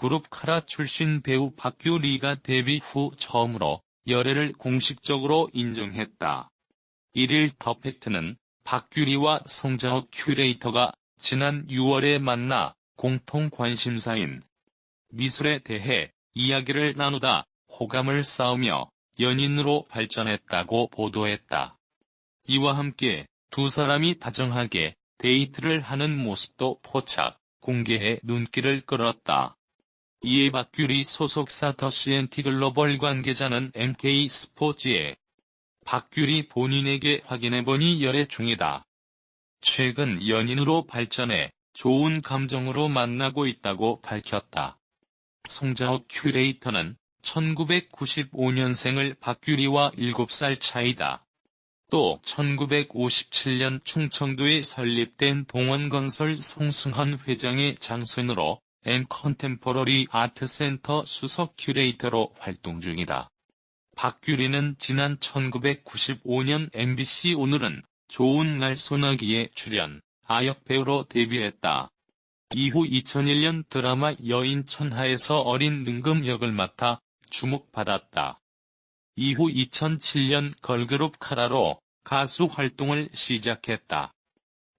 그룹 카라 출신 배우 박규리가 데뷔 후 처음으로 열애를 공식적으로 인정했다. 1일 더 팩트는 박규리와 송자호 큐레이터가 지난 6월에 만나 공통 관심사인 미술에 대해 이야기를 나누다 호감을 쌓으며 연인으로 발전했다고 보도했다. 이와 함께 두 사람이 다정하게 데이트를 하는 모습도 포착, 공개해 눈길을 끌었다. 이에 박규리 소속사 더 CNT 글로벌 관계자는 MK 스포츠에 박규리 본인에게 확인해보니 열애 중이다. 최근 연인으로 발전해 좋은 감정으로 만나고 있다고 밝혔다. 송자호 큐레이터는 1995년생을 박규리와 7살 차이다. 또 1957년 충청도에 설립된 동원건설 송승헌 회장의 장손으로 앤 컨템포러리 아트센터 수석 큐레이터로 활동 중이다. 박규리는 지난 1995년 MBC 오늘은 좋은 날 소나기에 출연, 아역 배우로 데뷔했다. 이후 2001년 드라마 여인 천하에서 어린 능금 역을 맡아 주목받았다. 이후 2007년 걸그룹 카라로 가수 활동을 시작했다.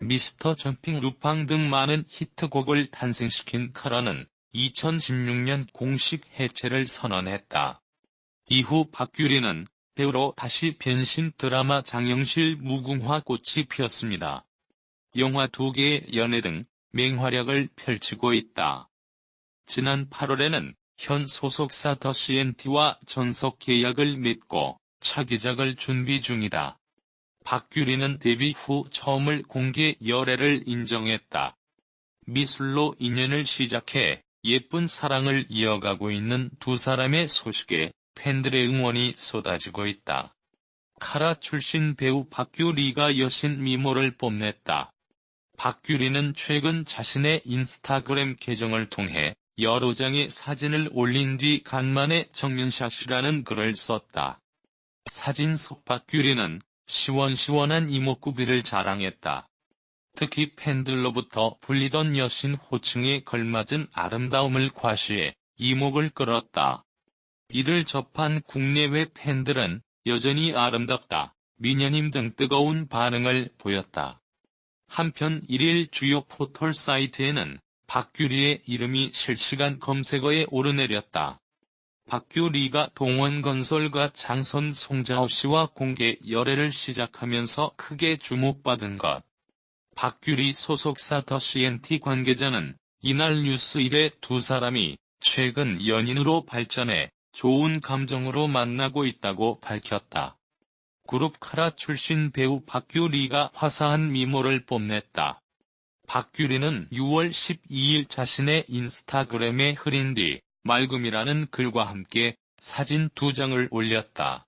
미스터 점핑 루팡 등 많은 히트곡을 탄생시킨 카라는 2016년 공식 해체를 선언했다. 이후 박규리는 배우로 다시 변신 드라마 장영실 무궁화 꽃이 피었습니다. 영화 두 개의 연애 등 맹활약을 펼치고 있다. 지난 8월에는 현 소속사 더 CNT와 전속 계약을 맺고 차기작을 준비 중이다. 박규리는 데뷔 후 처음을 공개 열애를 인정했다. 미술로 인연을 시작해 예쁜 사랑을 이어가고 있는 두 사람의 소식에 팬들의 응원이 쏟아지고 있다. 카라 출신 배우 박규리가 여신 미모를 뽐냈다. 박규리는 최근 자신의 인스타그램 계정을 통해 여러 장의 사진을 올린 뒤 간만에 정면샷이라는 글을 썼다. 사진 속 박규리는 시원시원한 이목구비를 자랑했다. 특히 팬들로부터 불리던 여신 호칭에 걸맞은 아름다움을 과시해 이목을 끌었다. 이를 접한 국내외 팬들은 여전히 아름답다, 미녀님 등 뜨거운 반응을 보였다. 한편 1일 주요 포털 사이트에는 박규리의 이름이 실시간 검색어에 오르내렸다. 박규리가 동원건설과 장선 송자호 씨와 공개 열애를 시작하면서 크게 주목받은 것. 박규리 소속사 더 CNT 관계자는 이날 뉴스 1에 두 사람이 최근 연인으로 발전해 좋은 감정으로 만나고 있다고 밝혔다. 그룹 카라 출신 배우 박규리가 화사한 미모를 뽐냈다. 박규리는 6월 12일 자신의 인스타그램에 흐린 뒤 맑음이라는 글과 함께 사진 두 장을 올렸다.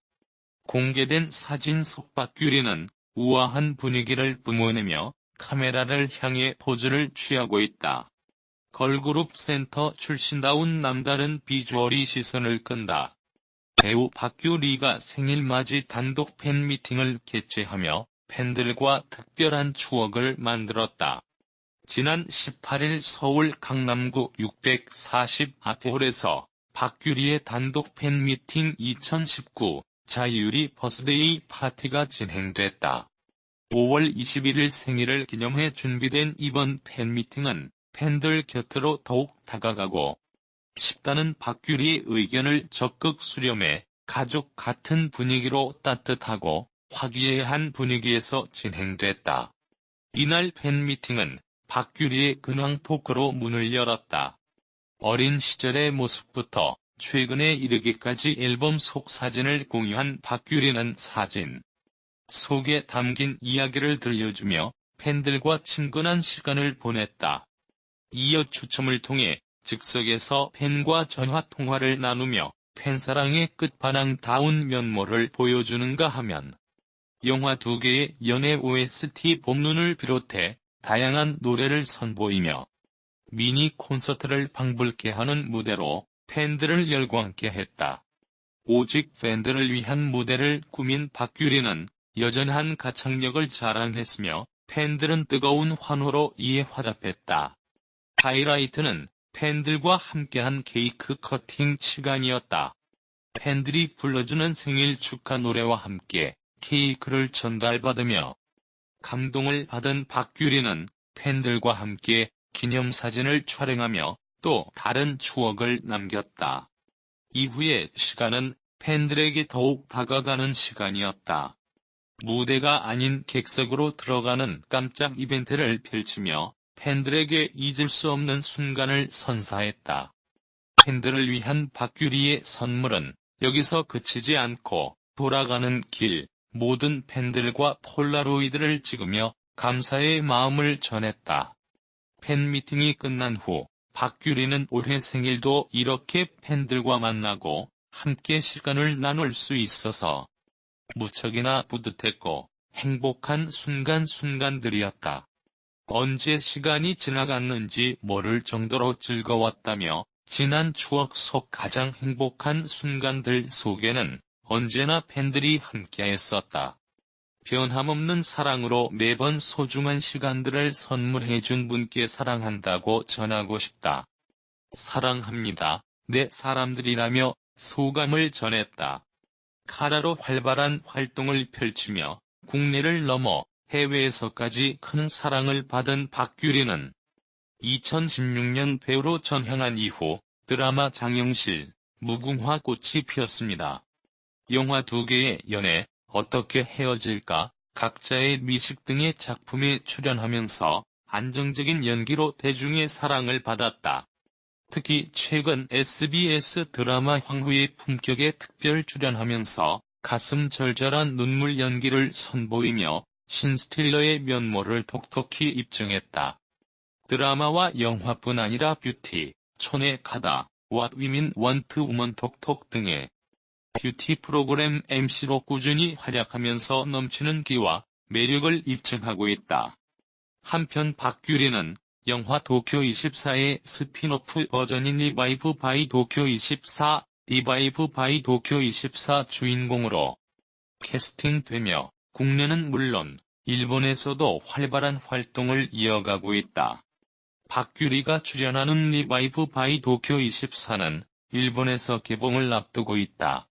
공개된 사진 속 박규리는 우아한 분위기를 뿜어내며 카메라를 향해 포즈를 취하고 있다. 걸그룹 센터 출신다운 남다른 비주얼이 시선을 끈다. 배우 박규리가 생일맞이 단독 팬미팅을 개최하며 팬들과 특별한 추억을 만들었다. 지난 18일 서울 강남구 640 아트홀에서 박규리의 단독 팬미팅 2019 자유리 버스데이 파티가 진행됐다. 5월 21일 생일을 기념해 준비된 이번 팬미팅은 팬들 곁으로 더욱 다가가고 싶다는 박규리의 의견을 적극 수렴해 가족 같은 분위기로 따뜻하고 화기애애한 분위기에서 진행됐다. 이날 팬미팅은 박규리의 근황 토크로 문을 열었다. 어린 시절의 모습부터 최근에 이르기까지 앨범 속 사진을 공유한 박규리는 사진 속에 담긴 이야기를 들려주며 팬들과 친근한 시간을 보냈다. 이어 추첨을 통해 즉석에서 팬과 전화 통화를 나누며 팬사랑의 끝판왕다운 면모를 보여주는가 하면 영화 두 개의 연애 OST 봄눈을 비롯해 다양한 노래를 선보이며 미니 콘서트를 방불케 하는 무대로 팬들을 열광케 했다. 오직 팬들을 위한 무대를 꾸민 박규리는 여전한 가창력을 자랑했으며 팬들은 뜨거운 환호로 이에 화답했다. 하이라이트는 팬들과 함께한 케이크 커팅 시간이었다. 팬들이 불러주는 생일 축하 노래와 함께 케이크를 전달받으며 감동을 받은 박규리는 팬들과 함께 기념사진을 촬영하며 또 다른 추억을 남겼다. 이후의 시간은 팬들에게 더욱 다가가는 시간이었다. 무대가 아닌 객석으로 들어가는 깜짝 이벤트를 펼치며 팬들에게 잊을 수 없는 순간을 선사했다. 팬들을 위한 박규리의 선물은 여기서 그치지 않고 돌아가는 길 모든 팬들과 폴라로이드를 찍으며 감사의 마음을 전했다. 팬미팅이 끝난 후 박규리는 올해 생일도 이렇게 팬들과 만나고 함께 시간을 나눌 수 있어서 무척이나 뿌듯했고 행복한 순간순간들이었다. 언제 시간이 지나갔는지 모를 정도로 즐거웠다며 지난 추억 속 가장 행복한 순간들 속에는 언제나 팬들이 함께했었다. 변함없는 사랑으로 매번 소중한 시간들을 선물해준 분께 사랑한다고 전하고 싶다. 사랑합니다. 내 사람들이라며 소감을 전했다. 카라로 활발한 활동을 펼치며 국내를 넘어 해외에서까지 큰 사랑을 받은 박규리는 2016년 배우로 전향한 이후 드라마 장영실, 무궁화 꽃이 피었습니다. 영화 두 개의 연애, 어떻게 헤어질까, 각자의 미식 등의 작품에 출연하면서 안정적인 연기로 대중의 사랑을 받았다. 특히 최근 SBS 드라마 황후의 품격에 특별 출연하면서 가슴 절절한 눈물 연기를 선보이며 신스틸러의 면모를 톡톡히 입증했다. 드라마와 영화뿐 아니라 뷰티, 촌에 가다, What Women Want Woman 톡톡 등의 뷰티 프로그램 MC로 꾸준히 활약하면서 넘치는 기와 매력을 입증하고 있다. 한편 박규리는 영화 도쿄24의 스피노프 버전인 리바이브 바이 도쿄24, 리바이브 바이 도쿄24 주인공으로 캐스팅되며 국내는 물론 일본에서도 활발한 활동을 이어가고 있다. 박규리가 출연하는 리바이브 바이 도쿄24는 일본에서 개봉을 앞두고 있다.